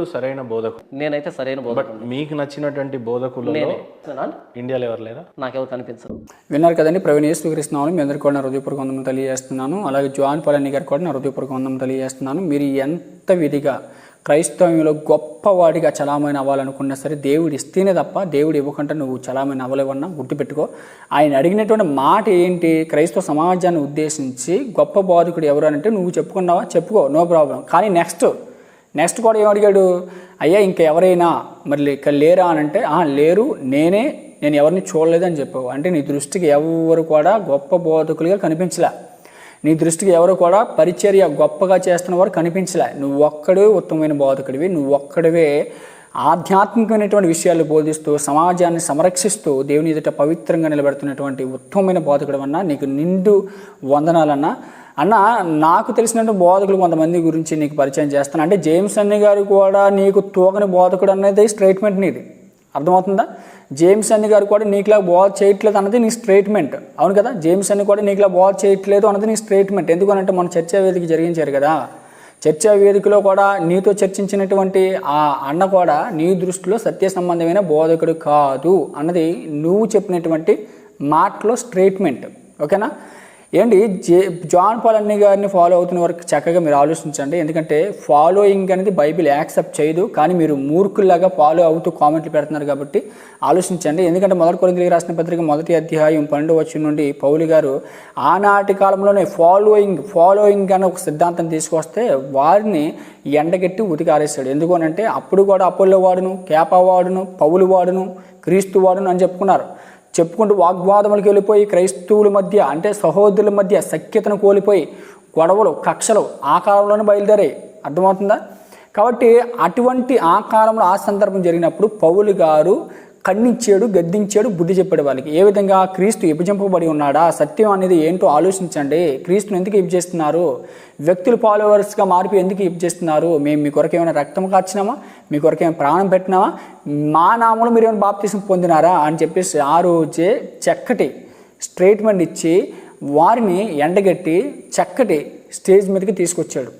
ఎవరు సరైన బోధకుడు? నేనైతే సరైన బోధ బట్ మీకు నచ్చినటువంటి బోధకులలో ఇండియాలో ఎవరు లేరా? నాకెవరు కనిపించరు. విన్నారు కదండి ప్రవీణ్ యేసుకృష్ణాలు మీ అందరికీ కూడా నా హృదయపూర్వక వందనం తెలియజేస్తున్నాను. అలాగే జాన్ పళని గారికి కూడా నా హృదయపూర్వక వందనం తెలియజేస్తున్నాను. మీరు ఎంత విధిగా క్రైస్తవంలో గొప్పవాడిగా చలామణి అవ్వాలనుకున్నా సరే దేవుడు ఇస్తేనే తప్ప దేవుడు ఇవ్వకుండా నువ్వు చలామణి అవ్వలేవన్నా గుర్తుపెట్టుకో. ఆయన అడిగినటువంటి మాట ఏంటి? క్రైస్తవ సమాజాన్ని ఉద్దేశించి గొప్ప బోధకుడు ఎవరు అని అంటే నువ్వు చెప్పుకున్నావా? చెప్పుకో. No problem. కానీ నెక్స్ట్ నెక్స్ట్ కూడా ఏమడిగాడు అయ్యా ఇంకా ఎవరైనా మరి ఇక్కడ లేరా? అని అంటే "ఆ, లేరు. నేనే నేను ఎవరిని చూడలేదని చెప్పావు. అంటే నీ దృష్టికి ఎవరు కూడా గొప్ప బోధకులుగా కనిపించలే. నీ దృష్టికి ఎవరు కూడా పరిచర్య గొప్పగా చేస్తున్న వారు కనిపించలే. నువ్వు ఒక్కడే ఉత్తమమైన బోధకుడివి. నువ్వు ఒక్కడివే ఆధ్యాత్మికమైనటువంటి విషయాలు బోధిస్తూ సమాజాన్ని సంరక్షిస్తూ దేవుని ఎదుట పవిత్రంగా నిలబెడుతున్నటువంటి ఉత్తమమైన బోధకుడు అన్నా నీకు నిండు వందనాలన్నా అన్న నాకు తెలిసినట్టు బోధకులు కొంతమంది గురించి నీకు పరిచయం చేస్తాను. అంటే జేమ్స్ అన్ని గారు కూడా నీకు తోగని బోధకుడు అనేది స్టేట్మెంట్ నీది. అర్థమవుతుందా? జేమ్స్ అన్ని గారు కూడా నీకులా బోధ చేయట్లేదు అన్నది నీ స్టేట్మెంట్ అవును కదా? జేమ్స్ అన్ని కూడా నీకులా బోధ చేయట్లేదు అన్నది నీ స్టేట్మెంట్ ఎందుకనంటే మన చర్చా వేదిక జరిగించారు కదా. చర్చా వేదికలో కూడా నీతో చర్చించినటువంటి ఆ అన్న కూడా నీ దృష్టిలో సత్య సంబంధమైన బోధకుడు కాదు అన్నది నువ్వు చెప్పినటువంటి మాటలో స్టేట్మెంట్ ఓకేనా? ఏంటి? జే జాన్ పాల్ అన్ని గారిని ఫాలో అవుతున్న వరకు చక్కగా మీరు ఆలోచించండి. ఎందుకంటే ఫాలోయింగ్ అనేది బైబిల్ యాక్సెప్ట్ చేయదు. కానీ మీరు మూర్ఖుల్లాగా ఫాలో అవుతూ కామెంట్లు పెడుతున్నారు కాబట్టి ఆలోచించండి. ఎందుకంటే మొదటి కొరింతలకు రాసిన పత్రిక మొదటి అధ్యాయం పన్నెండు వచ్చి నుండి పౌలు గారు ఆనాటి కాలంలోనే ఫాలోయింగ్ ఫాలోయింగ్ అనే ఒక సిద్ధాంతం తీసుకొస్తే వారిని ఎండగెట్టి ఉతికారేశాడు. ఎందుకనంటే అప్పుడు కూడా అపోలో వాడును కేపా వాడును పౌలు వాడును క్రీస్తు వాడును అని చెప్పుకున్నారు. చెప్పుకుంటూ వాగ్వాదములకు వెళ్ళిపోయి క్రైస్తవుల మధ్య అంటే సహోదరుల మధ్య సఖ్యతను కోల్పోయి గొడవలు కక్షలు ఆ కాలంలోనే బయలుదేరాయి. అర్థమవుతుందా? కాబట్టి అటువంటి ఆ కాలంలో ఆ సందర్భం జరిగినప్పుడు పౌలు గారు ఖండించాడు గద్దించాడు బుద్ధి చెప్పాడు వాళ్ళకి. ఏ విధంగా క్రీస్తు విభజింపబడి ఉన్నాడా? సత్యం అనేది ఏంటో ఆలోచించండి. క్రీస్తుని ఎందుకు విభజిస్తున్నారు వ్యక్తులు ఫాలోవర్స్గా మార్పి ఎందుకు విభజిస్తున్నారు మేము మీ కొరకు ఏమైనా రక్తం కార్చినామా? మీ కొరకు ఏమైనా ప్రాణం పెట్టినామా? మా నామంలో మీరు ఏమైనా బాప్తీసం పొందినారా? అని చెప్పేసి ఆ రోజే చక్కటి స్టేట్మెంట్ ఇచ్చి వారిని ఎండగట్టి చక్కటి స్టేజ్ మీదకి తీసుకొచ్చాడు.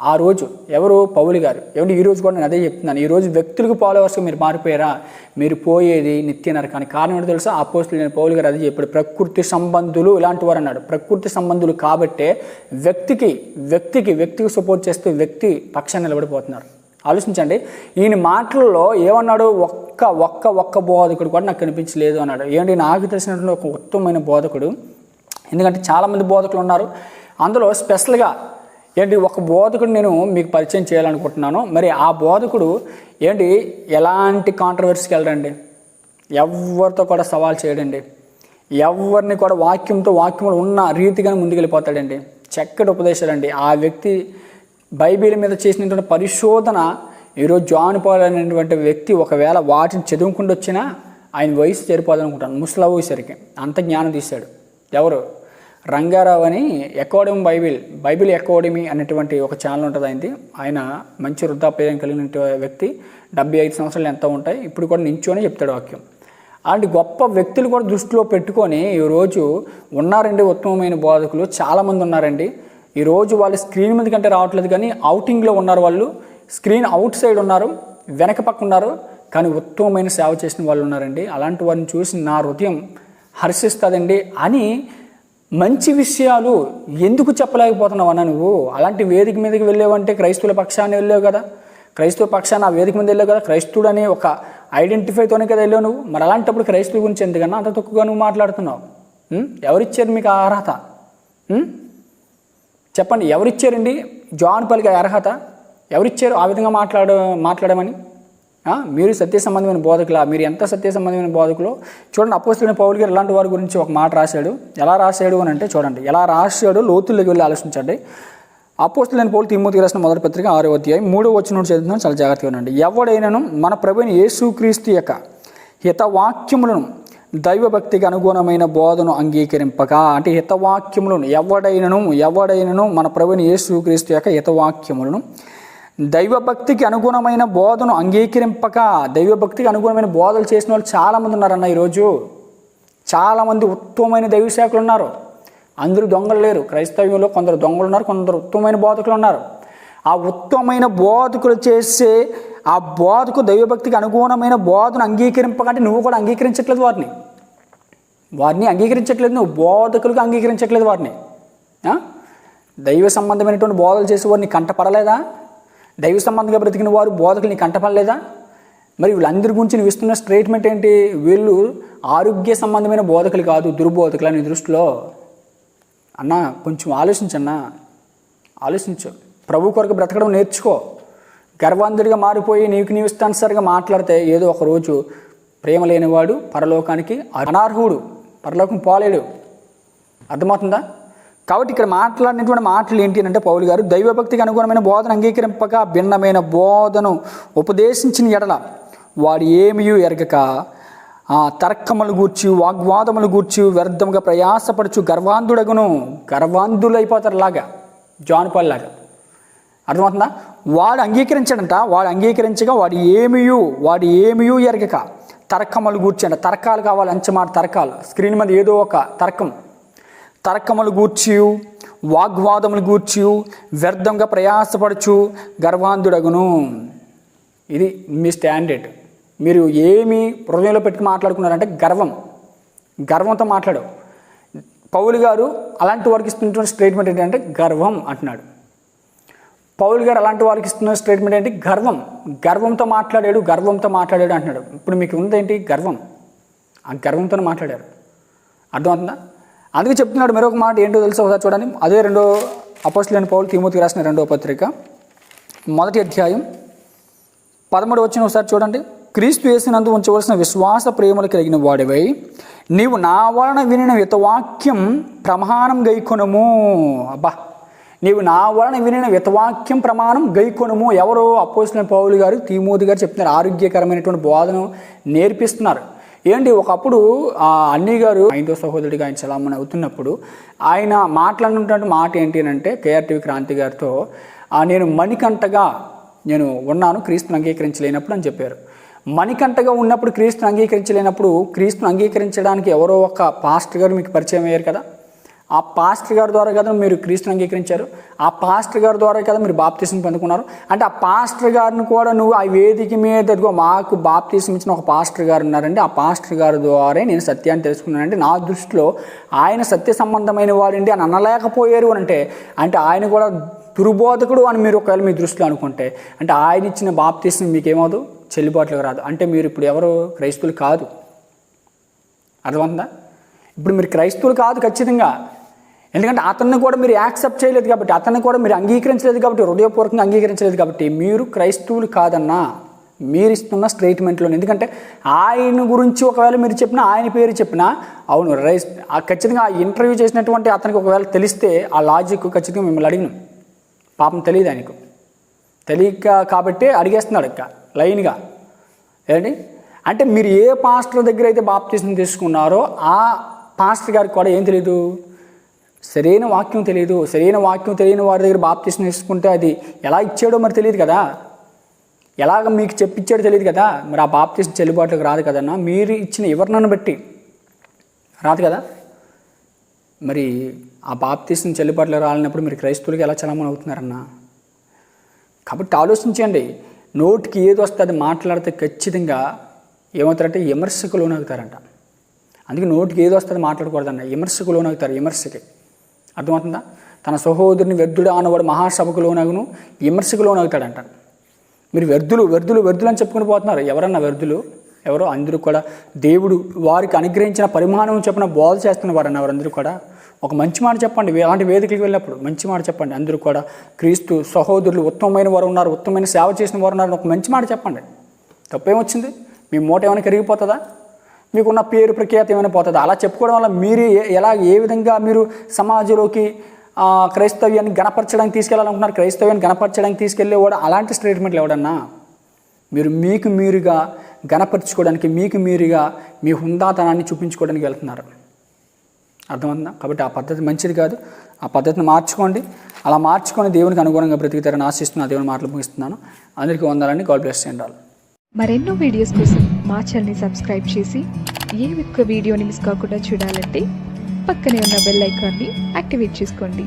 ఆ రోజు ఎవరు? పౌలు గారు. ఎవరు ఈ రోజు కూడా నేను అదే చెప్తున్నాను. ఈ రోజు వ్యక్తులకు ఫాలోవర్స్గా మీరు మారిపోయారా? మీరు పోయేది నిత్య నరకానికి కారణం ఏంటో తెలుసా? ఆ పోస్టులు నేను పౌలు గారు అదే చెప్పాడు. ప్రకృతి సంబంధులు ఇలాంటి వారు అన్నాడు. ప్రకృతి సంబంధులు కాబట్టే వ్యక్తికి వ్యక్తికి వ్యక్తికి సపోర్ట్ చేస్తూ వ్యక్తి పక్షాన్ని నిలబడిపోతున్నారు. ఆలోచించండి. ఈయన మాటల్లో ఏమన్నాడు? ఒక్క ఒక్క ఒక్క బోధకుడు కూడా నాకు కనిపించలేదు అన్నాడు. ఏంటి నాకు తెలిసినటువంటి ఒక ఉత్తమమైన బోధకుడు. ఎందుకంటే చాలామంది బోధకులు ఉన్నారు. అందులో స్పెషల్గా ఏంటి ఒక బోధకుడు నేను మీకు పరిచయం చేయాలనుకుంటున్నాను. మరి ఆ బోధకుడు ఏంటి ఎలాంటి కాంట్రవర్సీకి వెళ్ళడండి ఎవరితో కూడా సవాల్ చేయడండి. ఎవరిని కూడా వాక్యంతో వాక్యంలో ఉన్న రీతిగానే ముందుకెళ్ళిపోతాడండి. చక్కటి ఉపదేశాలండి. ఆ వ్యక్తి బైబిల్ మీద చేసినటువంటి పరిశోధన ఈరోజు జాన్ పాల్ అనేటువంటి వ్యక్తి ఒకవేళ వాటిని చదువుకుంటూ వచ్చినా ఆయన వయసు సరిపోదనుకుంటాను. ముసలా వయసరికి అంత జ్ఞానం తీశాడు. ఎవరు? రంగారావు అని అకాడమీ బైబిల్ బైబిల్ అకాడమీ అనేటువంటి ఒక ఛానల్ ఉంటుంది ఆయనది. ఆయన మంచి వృద్ధాప్యం కలిగిన వ్యక్తి. డెబ్బై ఐదు సంవత్సరాలు ఎంత ఉంటాయి. ఇప్పుడు కూడా నించోనే చెప్తాడు వాక్యం. అలాంటి గొప్ప వ్యక్తులు కూడా దృష్టిలో పెట్టుకొని ఈరోజు ఉన్నారండి ఉత్తమమైన బోధకులు. చాలామంది ఉన్నారండి. ఈరోజు వాళ్ళు స్క్రీన్ మీద కంటే రావట్లేదు కానీ అవుటింగ్లో ఉన్నారు వాళ్ళు. స్క్రీన్ అవుట్ సైడ్ ఉన్నారు వెనక పక్క ఉన్నారు కానీ ఉత్తమమైన సేవ చేసిన వాళ్ళు ఉన్నారండి. అలాంటి వారిని చూసి నా హృదయం హర్షిస్తుందండి అని మంచి విషయాలు ఎందుకు చెప్పలేకపోతున్నావు అన్న నువ్వు? అలాంటి వేదిక మీదకి వెళ్ళావంటే క్రైస్తవుల పక్షాన్ని వెళ్ళావు కదా. క్రైస్తవ పక్షాన్ని ఆ వేదిక మీద వెళ్ళావు కదా. క్రైస్తవుడు అనే ఒక ఐడెంటిఫైతోనే కదా వెళ్ళావు నువ్వు. మరి అలాంటప్పుడు క్రైస్తవు గురించి ఎందుకన్నా అంత తక్కువగా నువ్వు మాట్లాడుతున్నావు? ఎవరిచ్చారు మీకు ఆ అర్హత? చెప్పండి ఎవరిచ్చారండి? జాన్ పలికి అర్హత? ఎవరిచ్చారు ఆ విధంగా మాట్లాడ మాట్లాడమని? మీరు సత్య సంబంధమైన బోధకులా? మీరు ఎంత సత్య సంబంధమైన బోధకులో? చూడండి అపోస్తులైన పౌలు గారు ఇలాంటి వారి గురించి ఒక మాట రాశాడు. ఎలా రాశాడు అని అంటే చూడండి ఎలా రాశాడు లోతుల్లోకి వెళ్ళి ఆలోచించండి. అపోస్తులైన పౌలు తిమ్మతికి రాసిన మొదటి పత్రిక ఆరో అధ్యాయం మూడో వచ్చిన చదువుతున్నాను చాలా జాగ్రత్తగా ఉండండి. ఎవడైనాను మన ప్రభుని యేసుక్రీస్తు యొక్క హితవాక్యములను దైవభక్తికి అనుగుణమైన బోధను అంగీకరింపక. అంటే హితవాక్యములను ఎవడైనను ఎవడైనను మన ప్రభుని యేసుక్రీస్తు యొక్క హితవాక్యములను దైవభక్తికి అనుగుణమైన బోధను అంగీకరింపక దైవభక్తికి అనుగుణమైన బోధలు చేసిన వాళ్ళు చాలామంది ఉన్నారన్న ఈరోజు. చాలామంది ఉత్తమమైన దైవశాఖలు ఉన్నారు. అందరూ దొంగలు లేరు. క్రైస్తవ్యంలో కొందరు దొంగలు ఉన్నారు కొందరు ఉత్తమమైన బోధకులు ఉన్నారు. ఆ ఉత్తమమైన బోధకులు చేసే ఆ బోధకు దైవభక్తికి అనుగుణమైన బోధను అంగీకరింపకంటే నువ్వు కూడా అంగీకరించట్లేదు వారిని. వారిని అంగీకరించట్లేదు నువ్వు బోధకులకు అంగీకరించట్లేదు వారిని. దైవ సంబంధమైనటువంటి బోధలు చేసే వారిని కంటపడలేదా? దైవ సంబంధంగా బ్రతికిన వారు బోధకులు నీకు కంటపడలేదా? మరి వీళ్ళందరి గురించి నువ్వు ఇస్తున్న స్టేట్మెంట్ ఏంటి? వీళ్ళు ఆరోగ్య సంబంధమైన బోధకులు కాదు దుర్బోధకులు నీ దృష్టిలో అన్న కొంచెం ఆలోచించన్నా ఆలోచించు. ప్రభు కొరకు బ్రతకడం నేర్చుకో. గర్వాంధుడిగా మారిపోయి నీకు నీవు ఇష్టానుసారిగా మాట్లాడితే ఏదో ఒక రోజు ప్రేమ లేనివాడు పరలోకానికి అనార్హుడు. పరలోకం పోలేడు. అర్థమవుతుందా? కాబట్టి ఇక్కడ మాట్లాడినటువంటి మాటలు ఏంటి అంటే పౌలు గారు దైవభక్తికి అనుగుణమైన బోధన అంగీకరింపక భిన్నమైన బోధను ఉపదేశించిన ఎడల వాడు ఏమియూ ఎరగక ఆ తర్కములు గూర్చి వాగ్వాదములు గూర్చి వ్యర్థంగా ప్రయాసపడుచు గర్వాంధుడగును. గర్వాంధులైపోతారు లాగా జాన్పాల్ లాగా. అర్థమవుతుందా? వాడు అంగీకరించడంట వాడు అంగీకరించగా వాడు ఏమియు వాడు ఏమియు ఎరగక తర్కములు గూర్చి అంట తర్కాలు కావాలి అంచమాట తర్కాలు. స్క్రీన్ మీద ఏదో ఒక తర్కం. తర్కములు గూర్చి వాగ్వాదములు గూర్చి వ్యర్థంగా ప్రయాసపడుచు గర్వాంధుడగును. ఇది మీ స్టాండర్డ్. మీరు ఏమి హృదయంలో పెట్టుకుని మాట్లాడుకున్నారంటే గర్వం. గర్వంతో మాట్లాడు. పౌలు గారు అలాంటి వారికి ఇస్తున్నటువంటి స్టేట్మెంట్ ఏంటంటే గర్వం అంటున్నాడు. పౌల్ గారు అలాంటి వారికి ఇస్తున్న స్టేట్మెంట్ ఏంటి? గర్వం. గర్వంతో మాట్లాడాడు గర్వంతో మాట్లాడాడు అంటున్నాడు. ఇప్పుడు మీకు ఉందేంటి గర్వం. ఆ గర్వంతో మాట్లాడారు. అర్థమవుతుందా? అందుకే చెప్తున్నాడు మరొక మాట ఏంటో తెలుసా ఒకసారి చూడండి. అదే రెండో అపోస్టులైన పౌలు తిమూతికి రాసిన రెండో పత్రిక. మొదటి అధ్యాయం పదమూడు వచ్చిన ఒకసారి చూడండి. క్రీస్తు వేసినందు ఉంచవలసిన విశ్వాస ప్రేమలు కలిగిన వాడివై నీవు నా వలన వినిన వితవాక్యం ప్రమాణం గైకొనము. అబ్బా! నీవు నా వలన వినిన వితవాక్యం ప్రమాణం గైకొనము. ఎవరు అపోసిన పౌలు గారు తీమోది గారు చెప్తున్నారు. ఆరోగ్యకరమైనటువంటి బోధను నేర్పిస్తున్నారు. ఏంటి ఒకప్పుడు ఆ అన్ని గారు ఐదో సహోదరుడిగా ఆయన చలామణి అవుతున్నప్పుడు ఆయన మాట్లాడినటువంటి మాట ఏంటి అంటే కేఆర్టీవీ క్రాంతి గారితో నేను మణికంటగా నేను ఉన్నాను క్రీస్తుని అంగీకరించలేనప్పుడు అని చెప్పారు. మణికంటగా ఉన్నప్పుడు క్రీస్తుని అంగీకరించలేనప్పుడు క్రీస్తుని అంగీకరించడానికి ఎవరో ఒక పాస్టర్ గారు మీకు పరిచయం అయ్యారు కదా? ఆ పాస్టర్ గారి ద్వారా కదా మీరు క్రీస్తుని అంగీకరించారు? ఆ పాస్టర్ గారి ద్వారా కదా మీరు బాప్తీసం పొందుకున్నారు? అంటే ఆ పాస్టర్ గారిని కూడా నువ్వు ఆ వేదిక మీద మాకు బాప్తీసం ఇచ్చిన ఒక పాస్టర్ గారు ఉన్నారండి. ఆ పాస్టర్ గారి ద్వారా నేను సత్యాన్ని తెలుసుకున్నానంటే నా దృష్టిలో ఆయన సత్య సంబంధమైన వాడండి అని అనలేకపోయారు అని అంటే అంటే ఆయన కూడా దుర్బోధకుడు అని మీరు ఒకవేళ మీ దృష్టిలో అనుకుంటే అంటే ఆయన ఇచ్చిన బాప్తీసం మీకేమవుదు చెల్లుబాటులోకి రాదు. అంటే మీరు ఇప్పుడు ఎవరు? క్రైస్తువులు కాదు. అర్థమవుతుందా? ఇప్పుడు మీరు క్రైస్తువులు కాదు ఖచ్చితంగా. ఎందుకంటే అతన్ని కూడా మీరు యాక్సెప్ట్ చేయలేదు కాబట్టి అతన్ని కూడా మీరు అంగీకరించలేదు కాబట్టి హృదయపూర్వకంగా అంగీకరించలేదు కాబట్టి మీరు క్రైస్తవులు కాదన్నా మీరు ఇస్తున్న స్టేట్మెంట్లో ఎందుకంటే ఆయన గురించి ఒకవేళ మీరు చెప్పినా ఆయన పేరు చెప్పినా అవును రైస్ ఆ ఖచ్చితంగా ఆ ఇంటర్వ్యూ చేసినటువంటి అతనికి ఒకవేళ తెలిస్తే ఆ లాజిక్ ఖచ్చితంగా మిమ్మల్ని అడిగినాం. పాపం తెలియదు ఆయనకు. తెలియక కాబట్టి అడిగేస్తున్నాడు ఇక లైన్గా. ఏంటి? అంటే మీరు ఏ పాస్టర్ దగ్గర అయితే బాప్తీసం తీసుకున్నారో ఆ పాస్టర్ గారికి కూడా ఏం తెలియదు సరైన వాక్యం తెలియదు సరైన వాక్యం తెలియని వారి దగ్గర బాప్తీసం తీసుకుంటే అది ఎలా ఇచ్చాడో మరి తెలియదు కదా? ఎలాగ మీకు చెప్పిచ్చాడో తెలియదు కదా? మరి ఆ బాప్తీసం చెల్లుబాటులోకి రాదు కదన్నా? మీరు ఇచ్చిన వివరణను బట్టి. రాదు కదా? మరి ఆ బాప్తీసం చెల్లుబాటులో రాలినప్పుడు మీరు క్రైస్తవులకి ఎలా చలమని అవుతున్నారన్నా? కాబట్టి ఆలోచించండి. నోటికి ఏది వస్తే అది మాట్లాడితే ఖచ్చితంగా ఏమవుతారంటే విమర్శకు లోనవుతారంట. అందుకే నోటికి ఏది వస్తుంది మాట్లాడకూడదన్న. విమర్శకు లోనవుతారు విమర్శకి. అర్థమవుతుందా? తన సహోదరుని వ్యర్థుడు అన్నవాడు మహాసభకు లోనగును విమర్శకు లోనవుతాడంట మీరు వ్యర్థులు వ్యర్థులు వ్యర్థులు అని చెప్పుకుని పోతున్నారు. ఎవరన్నా వ్యర్థులు? ఎవరో? అందరూ కూడా దేవుడు వారికి అనుగ్రహించిన పరిమాణం చెప్పిన బోధ చేస్తున్న వారన్న వారందరూ కూడా? ఒక మంచి మాట చెప్పండి. అలాంటి వేదికలకు వెళ్ళినప్పుడు మంచి మాట చెప్పండి. అందరూ కూడా క్రీస్తు సహోదరులు ఉత్తమమైన వారు ఉన్నారు ఉత్తమమైన సేవ చేసిన వారు ఉన్నారు ఒక మంచి మాట చెప్పండి. తప్పేమొచ్చింది మీ మూట ఏమైనా కరిగిపోతుందా? మీకున్న పేరు ప్రఖ్యాతి ఏమైనా పోతుంది? అలా చెప్పుకోవడం వల్ల మీరు ఎలా ఏ విధంగా మీరు సమాజంలోకి క్రైస్తవ్యాన్ని గణపరచడానికి తీసుకెళ్ళాలనుకుంటున్నారు క్రైస్తవ్యాన్ని గణపరచడానికి తీసుకెళ్ళేవాడు అలాంటి స్టేట్మెంట్లు ఎవడన్నా? మీరు మీకు మీరుగా గణపరచుకోవడానికి మీకు మీరుగా మీ హుందాతనాన్ని చూపించుకోవడానికి వెళ్తున్నారు. అర్థమవుతుందా? కాబట్టి ఆ పద్ధతి మంచిది కాదు. ఆ పద్ధతిని మార్చుకోండి. అలా మార్చుకొని దేవునికి అనుగుణంగా బ్రతికితారని ఆశిస్తున్నా దేవుని మాటలు ముగిస్తున్నాను. అందరికీ వందాలని గాడ్ బ్లెస్ చేయండి మరెన్నో వీడియోస్ కోసం మా ఛానల్ని సబ్స్క్రైబ్ చేసి ఏ ఒక్క వీడియోని మిస్ కాకుండా చూడాలంటే పక్కనే ఉన్న బెల్ ఐకాన్ని యాక్టివేట్ చేసుకోండి.